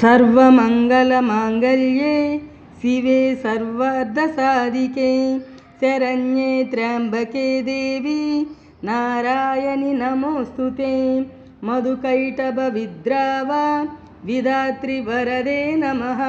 सर्वमङ्गलमाङ्गल्ये शिवे सर्वार्धसाधिके शरण्ये त्र्यम्बके देवी नारायणि नमोऽस्तु ते। मधुकैटभविद्रावा विधात्रि वरदे नमः।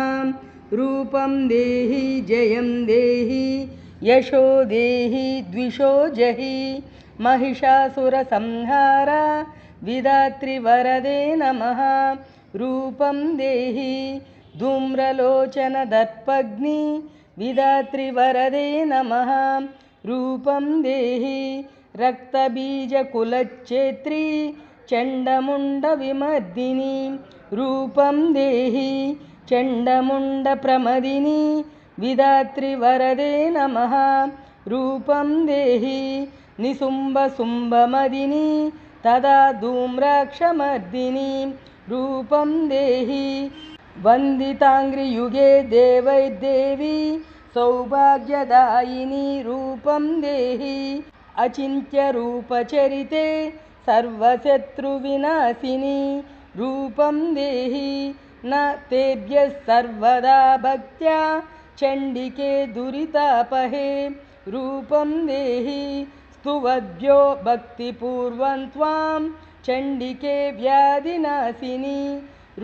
रूपं देहि जयं देहि यशो देहि द्विषो जहि। महिषासुरसंहार विधात्रिवरदे नमः रूपं देहि धूम्रलोचनदर्पग्नि विधात्रिवरदे नमः। रूपं देहि रक्तबीजकुलच्छेत्री चण्डमुण्डविमर्दिनी। रूपं देहि चण्डमुण्डप्रमदिनी विधात्रिवरदे नमः। रूपं देहि निसुम्बसुम्बमदिनी तदा धूम्राक्षमर्दिनी रूपं देहि। वन्दिताङ्घ्रियुगे देवैर्देवी सौभाग्यदायिनी रूपं देहि। अचिन्त्यरूपचरिते सर्वशत्रुविनाशिनी रूपं देहि। न तेभ्यः सर्वदा भक्त्या चण्डिके दुरितापहे रूपं देहि स्तुवद्भ्यो भक्तिपूर्वं त्वां चण्डिके व्याधिनाशिनी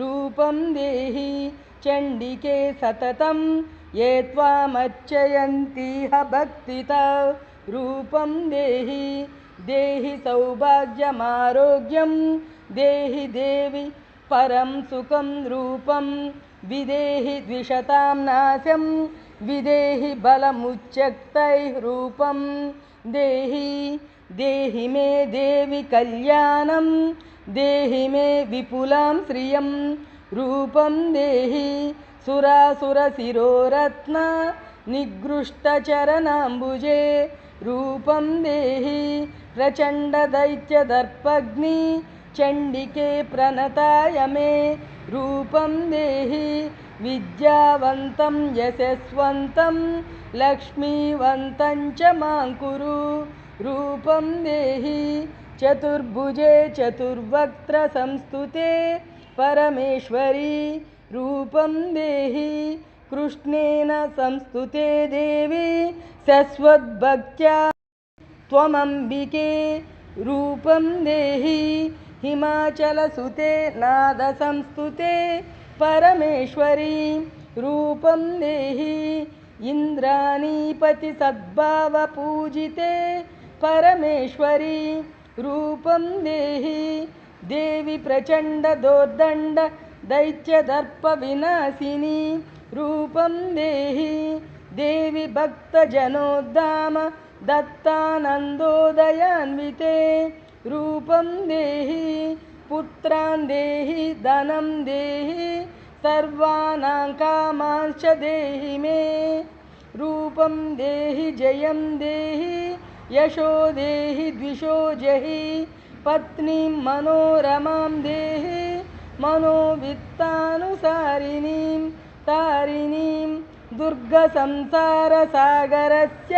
रूपं देहि चण्डिके सततं ये त्वामर्चयन्तीह भक्तिता रूपं देहि देहि सौभाग्यमारोग्यं देहि देवि परं सुखं रूपं विदेहि द्विषतां नाशं विदेहि बलमुच्चक्तैः रूपं। देहि देहि मे देवि कल्याणं देहि मे विपुलां श्रियं रूपं देहि सुरासुरशिरोरत्न निगृष्टचरणाम्बुजे। रूपं देहि प्रचण्डदैत्यदर्पग्नि चण्डिके प्रणताय मे रूपं देहि विद्यावन्तं यशस्वन्तं लक्ष्मीवन्तं च मां कुरु। रूपं देहि चतुर्भुजे चतुर्वक्त्रसंस्तुते परमेश्वरी। रूपं देहि कृष्णेन संस्तुते देवी शश्वद्भक्त्या त्वमम्बिके। रूपं देहि हिमाचलसुते नादसंस्तुते परमेश्वरी रूपं देहि इन्द्राणीपतिसद्भावपूजिते परमेश्वरी रूपं देहि देवि प्रचण्डदोर्दण्ड दैत्यदर्पविनाशिनी रूपं देहि देवि भक्तजनोद्धाम दत्तानन्दोदयान्विते रूपं देहि पुत्रान् देहि धनं देहि सर्वानां कामांश्च देहि मे। रूपं देहि जयं देहि यशो देहि द्विषो जहि पत्नीं मनोरमां देहि मनोवित्तानुसारिणीं तारिणीं दुर्गसंसारसागरस्य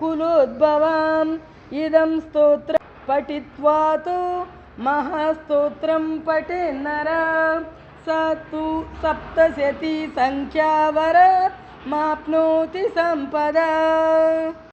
कुलोद्भवाम्। इदं स्तोत्रं पठित्वा तु महास्तोत्रं पठेन्नर स तु सप्तशती सङ्ख्यावर माप्नोति सम्पदा